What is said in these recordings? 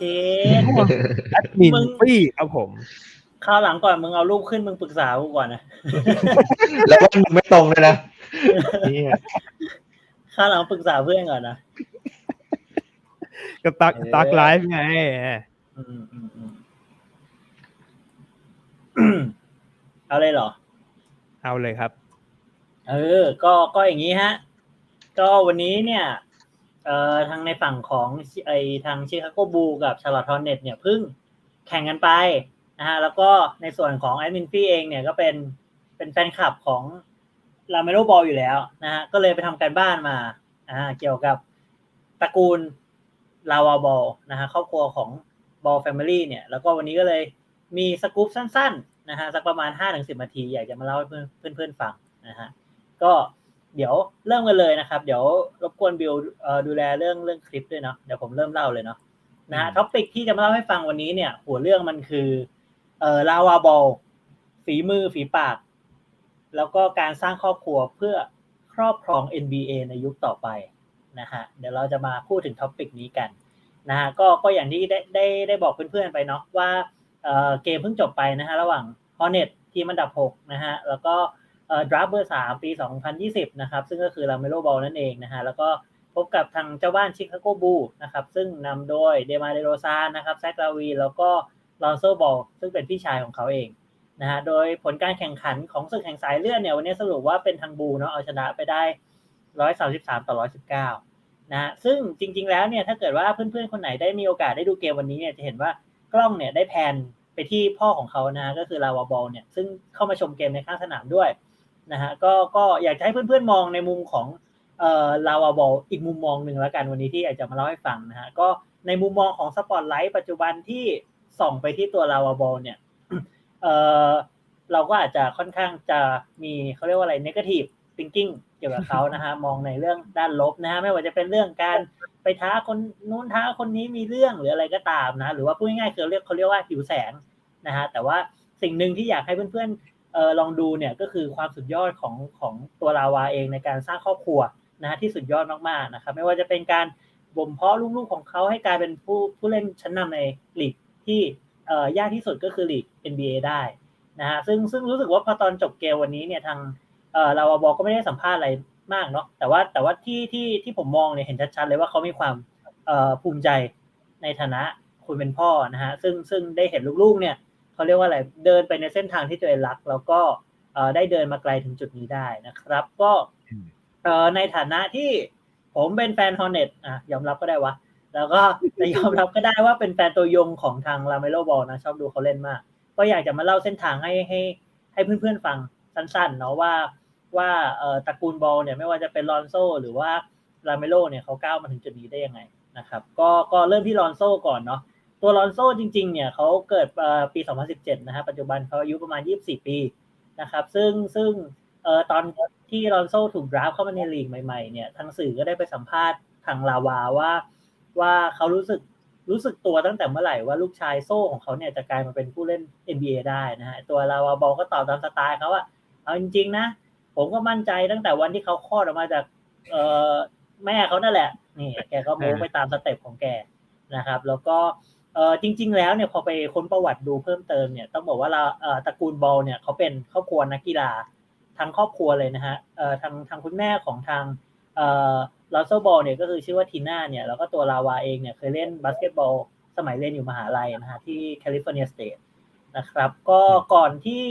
เจนแอดมินมึงฟี่ครับผมคราวหลังก่อนมึงเอารูปขึ้นมึงปรึกษากูก่อนนะ แล้วก็มึงไม่ตรงเลยนะนี่คราวหลังปรึกษาเพื่อนก่อนนะกับตักเออตักไลฟ์ไงอืมอืมอืมเอาเลยเหรอ เอาเลยครับ เออ ก็ก็อย่างนี้ฮะ ก็วันนี้เนี่ยเอ่อทางในฝั่งของไอทางชิคาโกบูกับชาร์ลอตทอนเน็ตเนี่ยเพิ่งแข่งกันไปนะฮะแล้วก็ในส่วนของแอดมินฟี่เองเนี่ยก็เป็นเป็นแฟนคลับของลาเมโลบอลอยู่แล้วนะฮะก็เลยไปทำการบ้านมาอ่าเกี่ยวกับตระกูลลาวาบอลนะฮะครอบครัวของบอลแฟมิลี่เนี่ยแล้วก็วันนี้ก็เลยมีสกู๊ปสั้นๆนะฮะสักประมาณ 5-10นาที อยากจะมาเล่าให้เพื่อนเพื่อนๆฟังนะฮะก็ เดี๋ยวเริ่มกันเลยนะครับ เดี๋ยวรบกวนบิวเอ่อดูแลเรื่องเรื่องคลิปด้วยเนาะเดี๋ยวผมเริ่มเล่าเลยเนาะนะฮะอืมท็อปิกที่จะมาเล่าให้ฟังวันนี้เนี่ย หัวเรื่องมันคือเอ่อลาวาบอลฝีมือฝีปาก แล้วก็การสร้างครอบครัวเพื่อครอบครอง NBA ในยุคต่อไปนะฮะเดี๋ยวเราจะมาพูดถึงท็อปิกนี้กันนะฮะก็ก็อย่างที่ได้ได้ได้บอกเพื่อนๆไปเนาะว่าเอ่อเกมเพิ่งจบไปนะฮะระหว่าง Hornet ทีมอันดับ 6 นะฮะแล้วก็เอ่อ ดราฟเบอร์3ปี 2020 นะครับ ซึ่งก็คือลาเมโลบอลนั่นเองนะฮะ แล้วก็พบกับทางเจ้าบ้านชิคาโกบูนะครับ ซึ่งนำโดยเดมาเดโรซานนะครับแซกลาวีแล้วก็ลอนโซบอลซึ่งเป็นพี่ชายของเขาเองนะฮะ โดยผลการแข่งขันของศึกแห่งสายเลือดเนี่ยวันนี้สรุปว่าเป็นทางบูเนาะเอาชนะไปได้ 133 ต่อ 119 นะฮะ ซึ่งจริง ๆ แล้วเนี่ยถ้าเกิดว่าเพื่อนๆ คนไหนได้มีโอกาสได้ดูเกมวันนี้เนี่ยจะเห็นว่ากล้องเนี่ยได้แพนไปที่พ่อของเขานะฮะก็คือลาวาบอลเนี่ยซึ่งเข้ามาชมเกมในข้างสนามด้วย นะฮะก็ก็อยากจะให้เพื่อนๆมองในมุมของเอ่อลาวาบอลอีกมุมมองหนึ่งแล้วกันวันนี้ที่อยากจะมาเล่าให้ฟังนะฮะก็ในมุมมองของสปอตไลท์ปัจจุบันที่ส่องไปที่ตัวลาวาบอลเนี่ยเอ่อเราก็อาจจะค่อนข้างจะมีเขาเรียกว่าอะไร negative thinking เกี่ยวกับเขานะฮะมองในเรื่องด้านลบนะฮะไม่ว่าจะเป็นเรื่องการไปท้าคนนู้นท้าคนนี้มีเรื่องหรืออะไรก็ตามนะ หรือว่าพูดง่ายๆคือเรียกเขาเรียกว่าหิวแสงนะฮะแต่ว่าสิ่งหนึ่งที่อยากให้เพื่อนๆ เออลองดูเนี่ยก็คือความสุดยอดของของตัวลาวาเองในการสร้างครอบครัวนะฮะที่สุดยอดมากๆนะครับ ไม่ว่าจะเป็นการบ่มเพาะลูกๆของเขาให้กลายเป็นผู้ผู้เล่นชั้นนำในลีกที่เอ่อยากที่สุดก็คือลีก NBA ได้นะฮะซึ่งซึ่งรู้สึกว่าพอตอนจบเกมวันนี้เนี่ยทางเอ่อลาวาบอกก็ไม่ได้สัมภาษณ์อะไรมากเนาะแต่ว่าแต่ว่าที่ที่ที่ผมมองเนี่ยเห็นชัดๆเลยว่าเขามีความเอ่อภูมิใจในฐานะคุณเป็นพ่อนะฮะซึ่งซึ่งได้เห็นลูกๆเนี่ย เขาเรียกว่าอะไรเดินไปในเส้นทางที่ตัวเองรัก แล้วก็เอ่อได้เดินมาไกลถึงจุดนี้ได้นะครับ ก็อืมเอ่อในฐานะที่ผมเป็นแฟนฮอ r เน็ตอะยอมรับก็ได้วะ แล้วก็แต่ยอมรับก็ได้ว่าเป็นแฟนตัวยงของทางลาเมโลบอลนะ ชอบดูเขาเล่นมาก ก็อยากจะมาเล่าเส้นทางให้ให้ให้เพื่อนๆฟังสั้นๆเนาะว่าว่าเอ่อตระกูลบอลเนี่ยไม่ว่าจะเป็นลอนโซหรือว่าลาเมโลเนี่ยเขาก้าวมาถึงจุดนี้ได้ยังไงนะครับ ก็ก็เริ่มที่ลอนโซก่อนเนาะ ตัวลอนโซจริงๆเนี่ยเขาเกิดเอ่อปี 2017 นะฮะปัจจุบันเขาอายุประมาณ 24 ปีนะครับ ซึ่งซึ่งออตอนที่ลอนโซถูกดราฟเข้ามาในลีกใหม่ๆเนี่ยทางสื่อก็ได้ไปสัมภาษณ์ทางลาวาว่าว่าเขารู้สึกรู้สึกตัวตั้งแต่เมื่อไหร่ว่าลูกชายโซ่ของเขาเนี่ยจะกลายมาเป็นผู้เล่น NBA ได้นะฮะตัวลาวาบอลก็ตอบตามสไตล์เขาว่าเอาจริงๆนะ ผมก็มั่นใจตั้งแต่วันที่เขาคลอดออกมาจากเอ่อแม่เขานั่นแหละนี่แกก็ม้ไปตามสเต็ปของแกนะครับ แล้วก็ เออจริง ๆ แล้วเนี่ยพอไปค้นประวัติดูเพิ่มเติมเนี่ยต้องบอกว่าเราเออตระกูลบอลเนี่ยเขาเป็นครอบครัวนักกีฬาทั้งครอบครัวเลยนะฮะเออทางทางคุณแม่ของทางเออลาโซบอลเนี่ยก็คือชื่อว่าทีน่าเนี่ยแล้วก็ตัวลาวาเองเนี่ยเคยเล่นบาสเกตบอลสมัยเรียนอยู่มหาลัยนะฮะที่แคลิฟอร์เนียสเตทนะครับก็ก่อนที่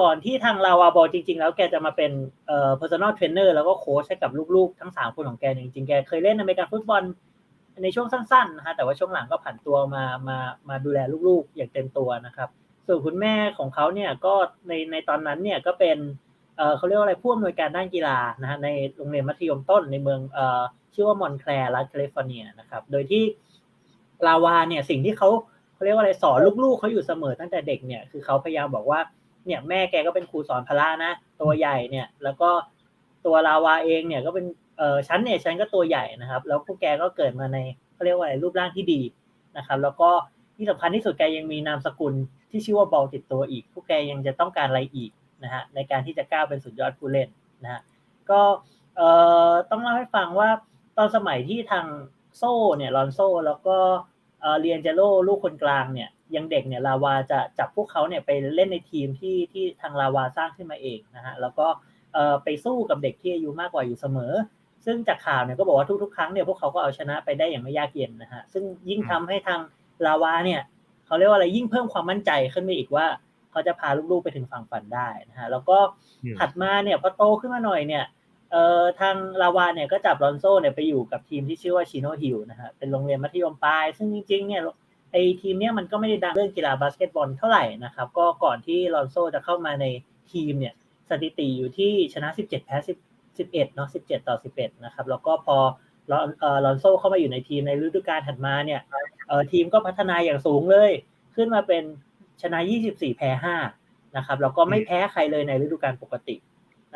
ก่อนที่ทางลาวาบอลจริง ๆ แล้วแกจะมาเป็นเอ่อ personal trainer แล้วก็โค้ชให้กับลูกๆ ทั้ง 3 คนของแกจริงๆ แกเคยเล่นอเมริกันฟุตบอล ในช่วงสั้นๆนะฮะแต่ว่าช่วงหลังก็ผันตัวมามามาดูแลลูกๆ อย่างเต็มตัวนะครับ ส่วนคุณแม่ของเขาเนี่ยก็ในในตอนนั้นเนี่ยก็เป็นเเขาเรียกว่าอะไรผู้อำนวยการด้านกีฬานะฮะในโรงเรียนมัธยมต้นในเมืองเอชื่อว่ามอนแคลร์รัฐแคลิฟอร์เนียนะครับ โดยที่ลาวาเนี่ยสิ่งที่เขาเขาเรียกว่าอะไรสอนลูกๆเขาอยู่เสมอตั้งแต่เด็กเนี่ยคือเขาพยายามบอกว่าเนี่ยแม่แกก็เป็นครูสอนพละนะ ตัวใหญ่เนี่ย แล้วก็ตัวลาวาเองเนี่ยก็เป็น เออชั้นเนี่ยชั้นก็ตัวใหญ่นะครับ แล้วพวกแกก็เกิดมาในเขาเรียกว่าอะไรรูปร่างที่ดีนะครับ แล้วก็ที่สำคัญที่สุดแกยังมีนามสกุลที่ชื่อว่าบอลติดตัวอีก พวกแกยังจะต้องการอะไรอีกนะฮะในการที่จะก้าวเป็นสุดยอดผู้เล่นนะฮะก็เอ่อต้องเล่าให้ฟังว่าตอนสมัยที่ทางโซ่เนี่ยลอนโซ่แล้วก็เออเรียนเจโร่ลูกคนกลางเนี่ยยังเด็กเนี่ยลาวาจะจับพวกเขาเนี่ยไปเล่นในทีมที่ที่ทางลาวาสร้างขึ้นมาเองนะฮะแล้วก็เอ่อไปสู้กับเด็กที่อายุมากกว่าอยู่เสมอ ซึ่งจากข่าวเนี่ยก็บอกว่าทุกๆ ครั้งเนี่ยพวกเขาก็เอาชนะไปได้อย่างไม่ยากเย็นนะฮะซึ่งยิ่งทำให้ทางลาวาเนี่ยเขาเรียกว่าอะไรยิ่งเพิ่มความมั่นใจขึ้นไปอีกว่าเขาจะพาลูกๆไปถึงฝั่งฝันได้นะฮะแล้วก็อืมถัดมาเนี่ยพอโตขึ้นมาหน่อยเนี่ยเอ่อทางลาวาเนี่ยก็จับลอนโซเนี่ยไปอยู่กับทีมที่ชื่อว่าชิโนฮิลนะฮะเป็นโรงเรียนมัธยมปลาย ซึ่งจริงๆเนี่ยไอทีมเนี่ยมันก็ไม่ได้ดังเรื่องกีฬาบาสเกตบอลเท่าไหร่นะครับก็ก่อนที่ลอนโซจะเข้ามาในทีมเนี่ยสถิติอยู่ที่ชนะ 17 แพ้10 11เนาะ17 ต่อ 11 นะครับ แล้วก็พอลอนเอ่อลอนโซเข้ามาอยู่ในทีมในฤดูกาลถัดมาเนี่ยเอ่อทีมก็พัฒนาอย่างสูงเลย ขึ้นมาเป็นชนะ 24 แพ้ 5 นะครับ แล้วก็ไม่แพ้ใครเลยในฤดูกาลปกติ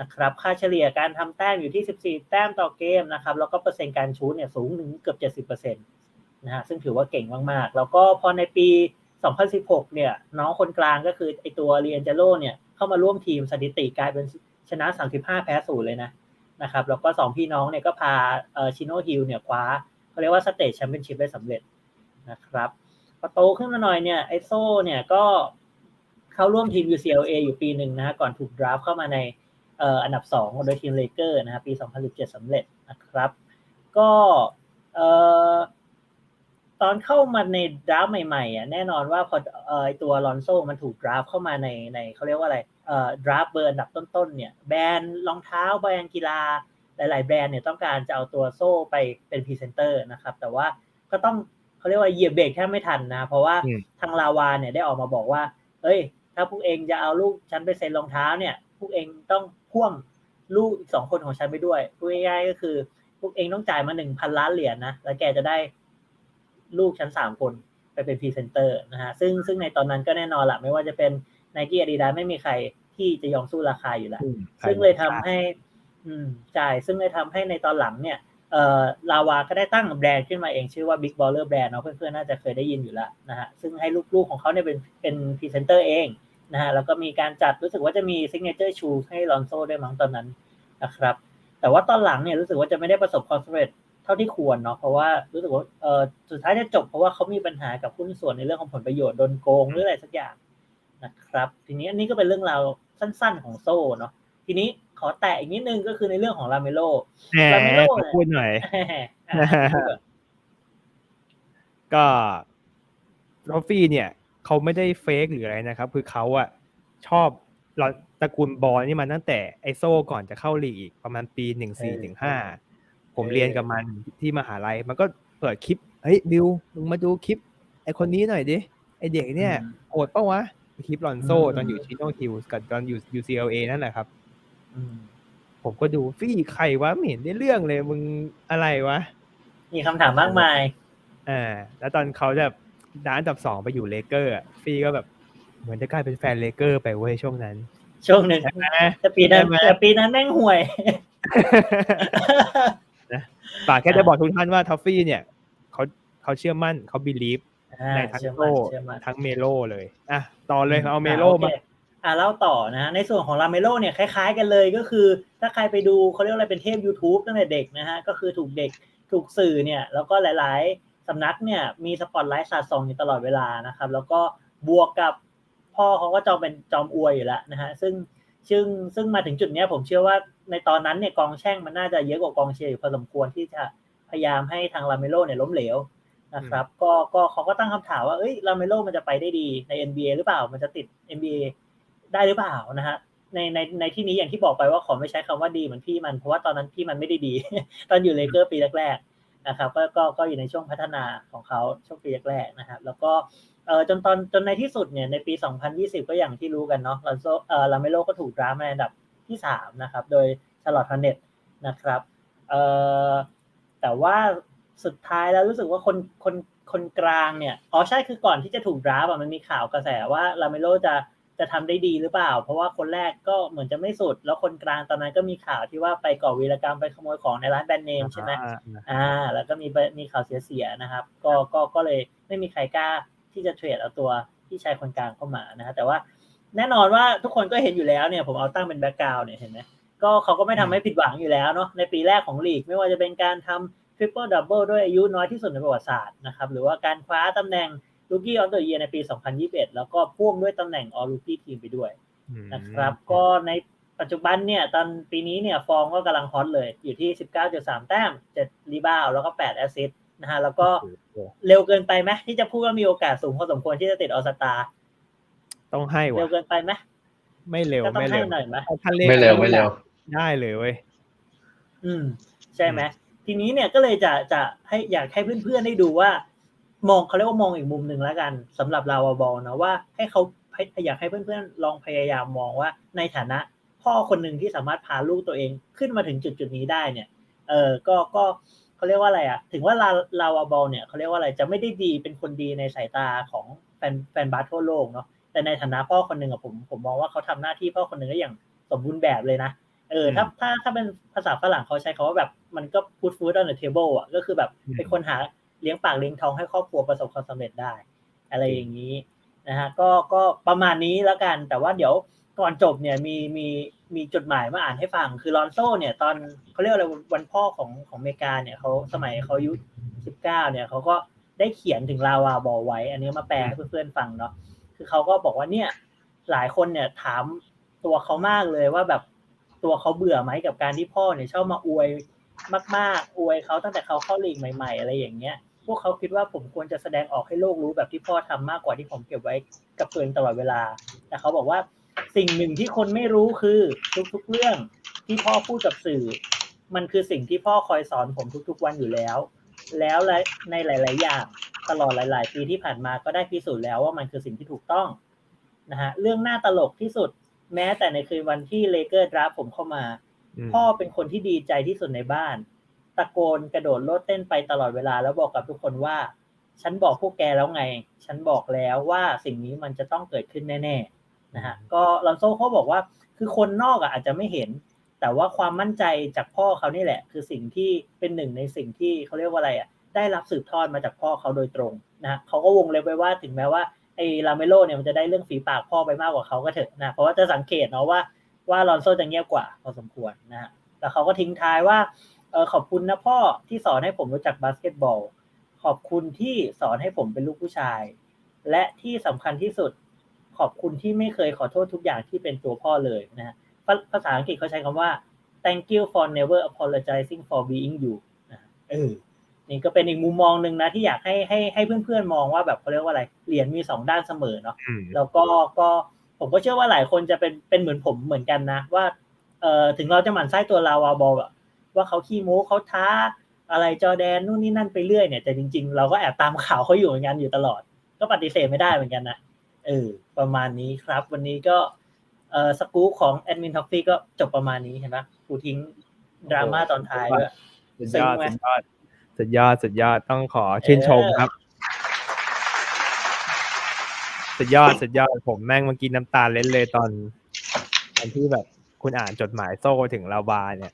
นะครับ ค่าเฉลี่ยการทำแต้มอยู่ที่ 14 แต้มต่อเกมนะครับ แล้วก็เปอร์เซ็นต์การชูตเนี่ยสูงถึงเกือบ70%นะฮะ ซึ่งถือว่าเก่งมากๆ แล้วก็พอในปี 2016 เนี่ย น้องคนกลางก็คือไอตัวเรียนเจโร่เนี่ย เข้ามาร่วมทีมสถิติกลายเป็นชนะ 35 แพ้ศูนย์เลยนะ นะครับแล้วก็สองพี่น้องเนี่ยก็พาชิโนฮิลเนี่ยคว้าเขาเรียกว่าสเตจแชมเปี้ยนชิพได้สำเร็จนะครับพอโตขึ้นมาหน่อยเนี่ยไอโซเนี่ยก็เข้าร่วมทีม UCLA อยู่ปีหนึ่งนะฮะก่อนถูกดราฟเข้ามาในอันดับสองโดยทีมเลเกอร์นะฮะปี 2017สำเร็จนะครับ ก็ตอนเข้ามาในดราฟใหม่ๆอะแน่นอนว่าพอออไอตัวลอนโซมันถูกดราฟเข้ามาในในเขาเรียกว่าอะไร ดราฟเบอร์อันดับต้นๆเนี่ยแบรนด์รองเท้าแบรนด์กีฬาหลาย ๆ แบรนด์เนี่ยต้องการจะเอาตัวโซ่ไปเป็นพรีเซนเตอร์นะครับ แต่ว่าก็ต้องเขาเรียกว่าเหยียบเบรกแทบไม่ทันนะ เพราะว่าอืมทางลาวาเนี่ยได้ออกมาบอกว่า เอ้ย ถ้าพวกเองจะเอาลูกฉันไปเซ็นรองเท้าเนี่ย พวกเองต้องพ่วงลูกอีกสองคนของฉันไปด้วยพูดง่ายๆก็คือ พวกเองต้องจ่ายมาหนึ่งพันล้านเหรียญนะแล้วแกจะได้ลูกฉันสามคนไปเป็นพรีเซนเตอร์นะฮะซึ่งซึ่งในตอนนั้นก็แน่นอนละไม่ว่าจะเป็นไนกี้อาดิดาไม่มีใคร ที่จะยอมสู้ราคาอยู่แล้วซึ่งเลยทำให้ อืมใช่ซึ่งเลยทำให้ในตอนหลังเนี่ยเอ่อลาวาก็ได้ตั้งแบรนด์ขึ้นมาเองชื่อว่า Big Baller Brand เนาะเพื่อนๆน่าจะเคยได้ยินอยู่แล้วนะฮะซึ่งให้ลูกๆของเขาเนี่ยเป็นเป็นพรีเซนเตอร์เองนะฮะแล้วก็มีการจัดรู้สึกว่าจะมี Signature Shoes ให้ลอนโซด้วยมั้งตอนนั้นนะครับ แต่ว่าตอนหลังเนี่ยรู้สึกว่าจะไม่ได้ประสบความสำเร็จเท่าที่ควรเนาะเพราะว่ารู้สึกว่าเออสุดท้ายจะจบเพราะว่าเขามีปัญหากับหุ้นส่วนในเรื่องของผลประโยชน์โดนโกงหรืออะไรสักอย่างนะครับ ทีนี้อันนี้ก็เป็นเรื่องราว สั้นๆของโซ่เนาะทีนี้ขอแตะอีกนิดนึงก็คือในเรื่องของลาเมโลแหมลาเมโลขอพูดหน่อยก็ทรอฟฟี่เนี่ยเขาไม่ได้เฟกหรืออะไรนะครับ คือเขาอะชอบเราตระกูลบอลนี่มาตั้งแต่ไอโซก่อนจะเข้าลีกอีกประมาณปีหนึ่งสี่หนึ่งห้าผมเรียนกับมันที่มหาลัย มันก็เปิดคลิป เฮ้ยบิวมึงมาดูคลิป ไอคนนี้หน่อยดิ ไอเด็กเนี่ยโหดปะวะ คลิปลอนโซอืมตอนอยู่ชิโนฮิลส์กับตอนอยู่ UCLA นั่นแหละครับอืมผมก็ดูฟี่ใครวะไม่เห็นได้เรื่องเลยมึงอะไรวะ มีคำถามมากมายอ่าแล้วตอนเขาจะด้านอันดับสองไปอยู่เลเกอร์อะฟี่ก็แบบเหมือนจะกลายเป็นแฟนเลเกอร์ไปเว้ยช่วงนั้น ช่วงหนึ่งใช่ไหมแต่ปีนั้นใช่ไหมแต่ปีนั้นแม่งห่วยปากแค่จะบอกทุกท่านว่าทอฟฟี่เนี่ยเขาเขาเชื่อมั่นเขาบิลีฟอ่า ในทั้งเชื่อโลมั่นเชื่อมั่นทั้งเมโลเลยอะต่อเลยเอาเมโลอะโอมาเคอ่าเล่าต่อนะในส่วนของลาเมโลเนี่ยคล้ายๆกันเลยก็คือ ถ้าใครไปดูเขาเรียกว่าอะไรเป็นเทพ YouTube ตั้งแต่เด็กนะฮะก็คือถูกเด็กถูกสื่อเนี่ยแล้วก็หลายๆสำนักเนี่ยมีสปอตไลท์สาดส่องอยู่ตลอดเวลานะครับ แล้วก็บวกกับพ่อเขาก็จอมเป็นจอมอวยอยู่แล้วนะฮะซึ่งซึ่งซึ่งมาถึงจุดเนี้ยผมเชื่อว่าในตอนนั้นเนี่ยกองแช่งมันน่าจะเยอะกว่ากองเชียร์อยู่พอสมควรที่จะพยายามให้ทางลาเมโลเนี่ยล้มเหลว นะครับ ก็ก็เขาก็ตั้งคำถามว่าเอ้ยลาเมโลมันจะไปได้ดีใน NBA หรือเปล่า มันจะติด NBA ได้หรือเปล่านะฮะในในในที่นี้อย่างที่บอกไปว่าขอไม่ใช้คำว่าดีเหมือนพี่มันเพราะว่าตอนนั้นพี่มันไม่ได้ดี ตอนอยู่เลเกอร์ปีแรกๆนะครับก็ก็ก็อยู่ในช่วงพัฒนาของเขาช่วงปีแรกๆนะครับ แล้วก็เออจนตอนจนในที่สุดเนี่ยในปี 2020 ก็อย่างที่รู้กันเนาะลาโซเออลาเมโลก็ถูกดราฟมาในอันดับที่3นะครับโดยชาร์ลอตฮอนเน็ตนะครับเออแต่ว่า สุดท้ายแล้วรู้สึกว่าคนคนคนกลางเนี่ยอ๋อใช่คือก่อนที่จะถูกดราฟต์อะมันมีข่าวกระแสว่าลาเมโลจะจะทำได้ดีหรือเปล่า เพราะว่าคนแรกก็เหมือนจะไม่สุด แล้วคนกลางตอนนั้นก็มีข่าวที่ว่าไปก่อวีรกรรมไปขโมยของในร้านแบรนด์เนมใช่ไหมอ่าอ่า แล้วก็มีมีข่าวเสียๆนะครับ ก็ก็ก็เลยไม่มีใครกล้าที่จะเทรดเอาตัวที่ชายคนกลางเข้ามานะฮะแต่ว่าแน่นอนว่าทุกคนก็เห็นอยู่แล้วเนี่ยผมเอาตั้งเป็นแบ็กกราวน์เนี่ยเห็นไหมก็เขาก็ไม่ทำให้ผิดหวังอยู่แล้วเนาะในปีแรกของลีกไม่ว่าจะเป็นการทำ ทริปเปิลดับเบิลด้วยอายุน้อยที่สุดในประวัติศาสตร์นะครับหรือว่าการคว้าตำแหน่ง Rookie of the Year ในปี 2021 แล้วก็พ่วงด้วยตำแหน่ง All Rookie Team ไปด้วยนะครับก็ในปัจจุบันเนี่ยตอนปีนี้เนี่ยฟอร์มก็กำลังฮอตเลย อยู่ที่ 19.3 แต้ม 7 รีบาวด์แล้วก็ 8 แอสซิสต์นะฮะแล้วก็โอ้โหเร็วเกินไปไหมที่จะพูดว่ามีโอกาสสูงพอสมควรที่จะติดออสตาต้องให้เร็ววะเกินไปไหมไม่เร็วก็ต้องไม่ให้เร็วหน่อยไหมถ้าเลขไม่เร็วไม่เร็วได้เลยเว้ยอืม ใช่ไหม ทีนี้เนี่ยก็เลยจะจะให้อยากให้เพื่อนๆได้ดูว่า มองเขาเรียกว่ามองอีกมุมหนึ่งแล้วกันสำหรับลาวาบอลนะว่าให้เขาอยากให้เพื่อนๆลองพยายามมองว่าในฐานะพ่อคนหนึ่งที่สามารถพาลูกตัวเองขึ้นมาถึงจุดจุดนี้ได้เนี่ย เออก็ก็เขาเรียกว่าอะไรอะ ถึงว่าลาลาวาบอลเนี่ยเขาเรียกว่าอะไรจะไม่ได้ดีเป็นคนดีในสายตาของแฟนแฟนบาสทั่วโลกเนาะแต่ในฐานะพ่อคนหนึ่งอะผมผมมองว่าเขาทำหน้าที่พ่อคนหนึ่งได้อย่างสมบูรณ์แบบเลยนะ เออถ้าถ้าถ้าเป็นภาษาฝรั่งเขาใช้คำว่าแบบมันก็ put food on the table อะก็คือแบบอืมเป็นคนหาเลี้ยงปากเลี้ยงท้องให้ครอบครัวประสบความสำเร็จได้ อะไรอย่างนี้นะฮะก็ก็ประมาณนี้แล้วกัน แต่ว่าเดี๋ยวก่อนจบเนี่ยมีมีมีจดหมายมาอ่านให้ฟัง คือลอนโซเนี่ยตอนเขาเรียกอะไรวันพ่อของของอเมริกาเนี่ยเขาสมัยเขาอายุสิบเก้าเนี่ยเขาก็ได้เขียนถึงลาวาบอลไว้ อันนี้มาแปลให้เพื่อนๆฟังเนาะคือเขาก็บอกว่าเนี่ยหลายคนเนี่ยถามตัวเขามากเลยว่าแบบ ตัวเขาเบื่อไหมกับการที่พ่อเนี่ยชอบมาอวยมากๆ อวยเขาตั้งแต่เขาเข้าลีกใหม่ ๆ อะไรอย่างเงี้ย พวกเขาคิดว่าผมควรจะแสดงออกให้โลกรู้แบบที่พ่อทำมากกว่าที่ผมเก็บไว้กับตัวเองตลอดเวลา แต่เขาบอกว่าสิ่งหนึ่งที่คนไม่รู้คือทุกๆเรื่องที่พ่อพูดกับสื่อ มันคือสิ่งที่พ่อคอยสอนผมทุกๆวันอยู่แล้ว แล้วในหลาย ๆ อย่างตลอดหลาย ๆ ปีที่ผ่านมาก็ได้พิสูจน์แล้วว่ามันคือสิ่งที่ถูกต้องนะฮะเรื่องน่าตลกที่สุด แม้แต่ในคืนวันที่เลเกอร์ดราฟผมเข้ามามพ่อเป็นคนที่ดีใจที่สุดในบ้าน ตะโกนกระโดดโลดเต้นไปตลอดเวลาแล้วบอกกับทุกคนว่า ฉันบอกพวกแกแล้วไง ฉันบอกแล้วว่าสิ่งนี้มันจะต้องเกิดขึ้นแน่ๆนะฮะก็ลอนโซเขาบอกว่าคือคนนอกอะอาจจะไม่เห็น แต่ว่าความมั่นใจจากพ่อเขานี่แหละ คือสิ่งที่เป็นหนึ่งในสิ่งที่เขาเรียกว่าอะไรอะได้รับสืบทอดมาจากพ่อเขาโดยตรงนะฮะเขาก็วงเล็บไว้ว่าถึงแม้ว่า ไอ้ลาเมโลเนี่ยมันจะได้เรื่องฝีปากพ่อไปมากกว่าเขาก็เถอะนะเพราะว่าจะสังเกตเนาะว่าว่าลอนโซจะเงียบกว่าพอสมควรนะฮะแล้วเขาก็ทิ้งท้ายว่าเออขอบคุณนะพ่อที่สอนให้ผมรู้จักบาสเกตบอล ขอบคุณที่สอนให้ผมเป็นลูกผู้ชาย และที่สำคัญที่สุด ขอบคุณที่ไม่เคยขอโทษทุกอย่างที่เป็นตัวพ่อเลยนะฮะภาษาอังกฤษเขาใช้คำว่า thank you for never apologizing for being you นะเออ นี่ก็เป็นอีกมุมมองหนึ่งนะที่อยากให้ให้ให้เพื่อนๆมองว่าแบบเขาเรียกว่าอะไรเหรียญมีสองด้านเสมอเนาะอืมแล้วก็ก็ผมก็เชื่อว่าหลายคนจะเป็นเป็นเหมือนผมเหมือนกันนะ ว่าเอ่อถึงเราจะหมั่นไส้ตัวลาวาบอลอะว่าเขาขี้โม้เขาท้า อะไรจอแดนนู่นนี่นั่นไปเรื่อยเนี่ยแต่จริง ๆ เราก็แอบตามข่าวเขาอยู่เหมือนกันอยู่ตลอด ก็ปฏิเสธไม่ได้เหมือนกันนะเออประมาณนี้ครับ วันนี้ก็เอ่อสกู๊ปของแอดมินท็อฟฟี่ก็จบประมาณนี้เห็นไหมกูทิ้งดราม่าตอนท้ายด้วยสุดยอดซึ้งไหมสุดยอด สุดยอดสุดยอดต้องขอชื่นชมครับ สุดยอดสุดยอดผมแม่งเมื่อกี้น้ำตาเล็ดเลยตอนตอนที่แบบคุณอ่านจดหมายโซ่ถึงลาวาเนี่ย